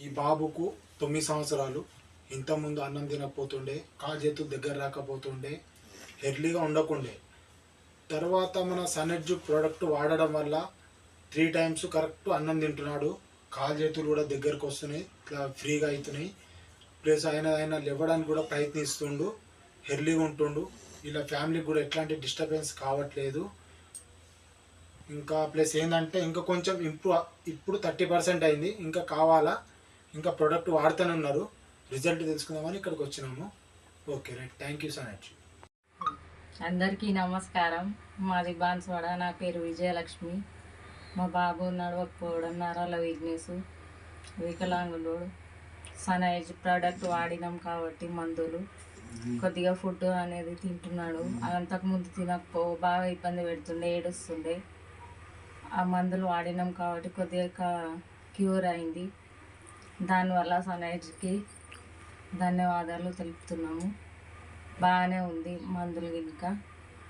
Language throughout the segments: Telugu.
ఈ బాబుకు తొమ్మిది సంవత్సరాలు. ఇంతకుముందు అన్నం తినకపోతుండే కాలు చేతులు దగ్గర రాకపోతుండే ఎర్లీగా ఉండకుండే. తర్వాత మన సనెడ్జు ప్రోడక్ట్ వాడడం వల్ల త్రీ టైమ్స్ కరెక్ట్ అన్నం తింటున్నాడు. కాలు చేతులు కూడా దగ్గరకు వస్తున్నాయి ఇట్లా ఫ్రీగా అవుతున్నాయి. ప్లస్ ఆయన ఆయన లేవడానికి కూడా ప్రయత్నిస్తుండు హెర్లీగా ఉంటుండు. ఇలా ఫ్యామిలీకి కూడా ఎట్లాంటి డిస్టర్బెన్స్ కావట్లేదు. ఇంకా ప్లస్ ఏంటంటే ఇంకా కొంచెం ఇంప్రూవ్ ఇప్పుడు థర్టీ పర్సెంట్ అయింది. ఇంకా కావాలా? ఇంకా ప్రోడక్ట్ వాడుతూనే ఉన్నారు. రిజల్ట్ తెలుసుకుందామని ఇక్కడికి వచ్చినాము. Okay right thank you so much అందరికీ నమస్కారం. మాది బాన్స్వాడ నా పేరు విజయలక్ష్మి. మా బాబు నడవకపోవడం నరాల వీక్నెస్ వికలాంగుడు సనైజ్ ప్రోడక్ట్ వాడినాం కాబట్టి మందులు. కొద్దిగా ఫుడ్ అనేది తింటున్నాడు. అంతకుముందు తినకపో బాగా ఇబ్బంది పెడుతుండే ఏడుస్తుండే. ఆ మందులు వాడినాం కాబట్టి కొద్దిగా క్యూర్ అయింది. దానివల్ల సనైజ్కి ధన్యవాదాలు తెలుపుతున్నాము. బాగానే ఉంది మందులు ఇంకా.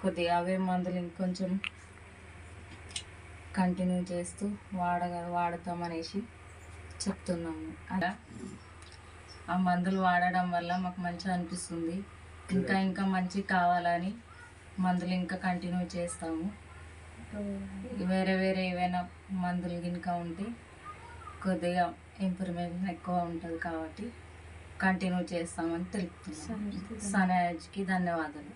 కొద్దిగా అవే మందులు ఇంకొంచెం కంటిన్యూ చేస్తూ వాడగ వాడతామనేసి చెప్తున్నాము. అలా ఆ మందులు వాడడం వల్ల మాకు మంచిగా అనిపిస్తుంది. ఇంకా ఇంకా మంచి కావాలని మందులు ఇంకా కంటిన్యూ చేస్తాము. వేరే వేరే ఏవైనా మందులు ఇంకా ఉంటే కొద్దిగా ఇంప్రూవ్మెంట్ ఎక్కువ ఉంటుంది కాబట్టి కంటిన్యూ చేస్తామని తెలుపుతున్నాను సనాజ్కి ధన్యవాదాలు.